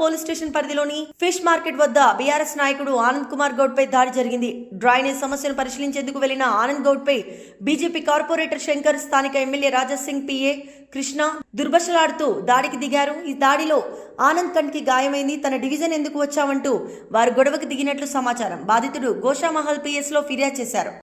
Police station పరిధిలోని fish market వద్ద BRS నాయకుడు ఆనంద్ కుమార్ గౌడ్ పై దాడి జరిగింది. డ్రైనేజ్ సమస్యను పరిశీలించేందుకు వెళ్ళిన ఆనంద్ గౌడ్ పై బీజేపీ కార్పొరేటర్ శంకర్ స్థానిక ఎమ్మెల్యే రాజాసింగ్ పిఏ కృష్ణ దుర్భషలాడుతూ దాడికి దిగారు. ఈ దాడిలో ఆనంద్ కంటికి గాయమైంది. తన డివిజన్ ఎందుకు వచ్చావంటూ వారు గొడవకు దిగినట్లు సమాచారం. బాధితుడు గోషామహల్ పిఎస్లో ఫిర్యాదు చేశారు.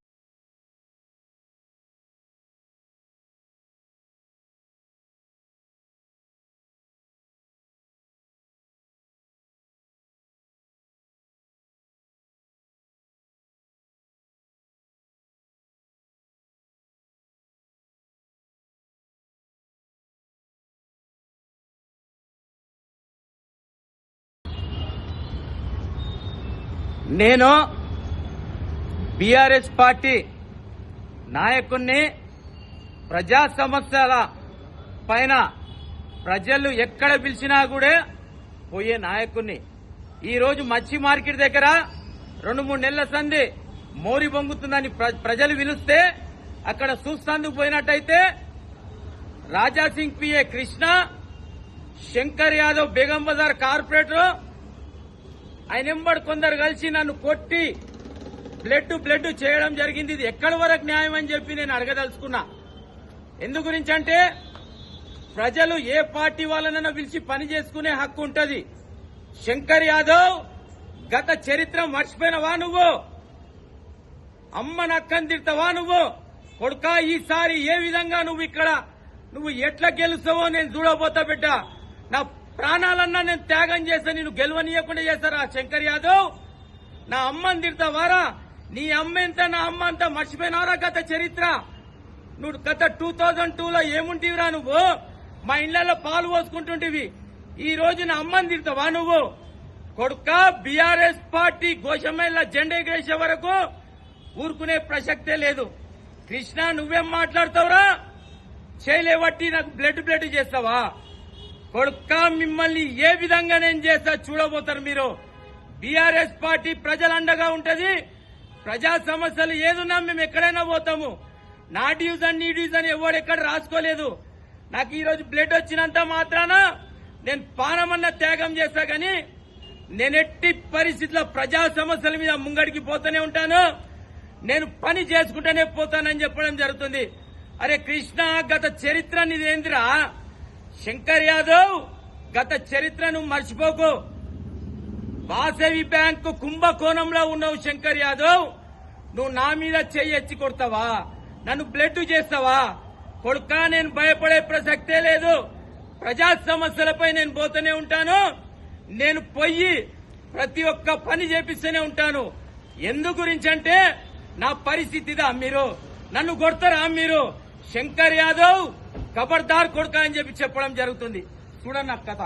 నేను బీఆర్ఎస్ పార్టీ నాయకుణ్ణి ప్రజా సమస్యల పైన ప్రజలు ఎక్కడ పిలిచినా కూడా పోయే నాయకుణ్ణి. ఈరోజు మచ్చి మార్కెట్ దగ్గర రెండు మూడు నెలల సంది మోరి బొంగుతుందని ప్ర- ప్రజలు పిలిస్తే అక్కడ చూస్తాందుకు పోయినట్టయితే రాజాసింగ్ పిఏ కృష్ణ శంకర్ యాదవ్ బేగం బజార్ కార్పొరేటర్ ఆయన ఎంబడి కొందరు కలిసి నన్ను కొట్టి బ్లడ్ బ్లడ్ చేయడం జరిగింది. ఇది ఎక్కడి వరకు న్యాయం అని చెప్పి నేను అడగదలుచుకున్నా. ఎందు గురించి అంటే ప్రజలు ఏ పార్టీ వాళ్ళనైనా పిలిచి పని చేసుకునే హక్కు ఉంటుంది. శంకర్ యాదవ్ గత చరిత్ర మర్చిపోయినవా నువ్వు? అమ్మ నక్కని నువ్వు? కొడుకా ఈసారి ఏ విధంగా నువ్వు ఇక్కడ నువ్వు ఎట్లా గెలుస్తావో నేను చూడబోతా బిడ్డ. నా ప్రాణాలన్నా నేను త్యాగం చేస్తే నేను గెలవనీయకుండా చేస్తారా శంకర్ యాదవ్? నా అమ్మని తిడతావారా నీ అమ్మ ఎంత నా అమ్మ అంత మర్చిపోయినారా గత చరిత్ర? నువ్వు గత టూ థౌజండ్ టూలో ఏముంటివిరా నువ్వు? మా ఇళ్ళలో పాలు పోసుకుంటుంటివి. ఈ రోజు నా అమ్మని తిడతావా నువ్వు? కొడుక బీఆర్ఎస్ పార్టీ గోషమేళ్ళ జెండా ఎగరేసే వరకు ఊరుకునే ప్రసక్తే లేదు. కృష్ణ నువ్వేం మాట్లాడతావురా? చేయలేవట్టి నాకు బ్లడ్ బ్లడ్ చేస్తావా? కొడుక మిమ్మల్ని ఏ విధంగా నేను చేస్తా చూడబోతారు మీరు? బీఆర్ఎస్ పార్టీ ప్రజలు అండగా ఉంటది. ప్రజా సమస్యలు ఏదున్నా మేము ఎక్కడైనా పోతాము. నా డివిజన్ నీ అని ఎవడు ఎక్కడ రాసుకోలేదు. నాకు ఈరోజు బ్లడ్ వచ్చినంత మాత్రాన నేను పానమన్న త్యాగం చేస్తా గాని నేను ఎట్టి పరిస్థితుల్లో ప్రజా సమస్యల మీద ముంగడికి పోతూనే ఉంటాను. నేను పని చేసుకుంటూనే పోతానని చెప్పడం జరుగుతుంది. అరే కృష్ణ గత చరిత్ర నీదేందిరా? శంకర్ యాదవ్ గత చరిత్రను మర్చిపోకు. వాసవి బ్యాంకు కుంభకోణంలో ఉన్నావు శంకర్ యాదవ్. నువ్వు నా మీద చెయ్యెచ్చి కొడతావా? నన్ను బ్లడ్ చేస్తావా? కొడుక నేను భయపడే ప్రసక్తే లేదు. ప్రజా సమస్యలపై నేను పోతూనే ఉంటాను. నేను పొయ్యి ప్రతి ఒక్క పని చేపిస్తూనే ఉంటాను. ఎందు గురించి అంటే నా పరిస్థితిదా మీరు? నన్ను కొడతారా మీరు? శంకర్ యాదవ్ కబర్దార్ కొడుకా అని చెప్పి చెప్పడం జరుగుతుంది. చూడండి నా కథ.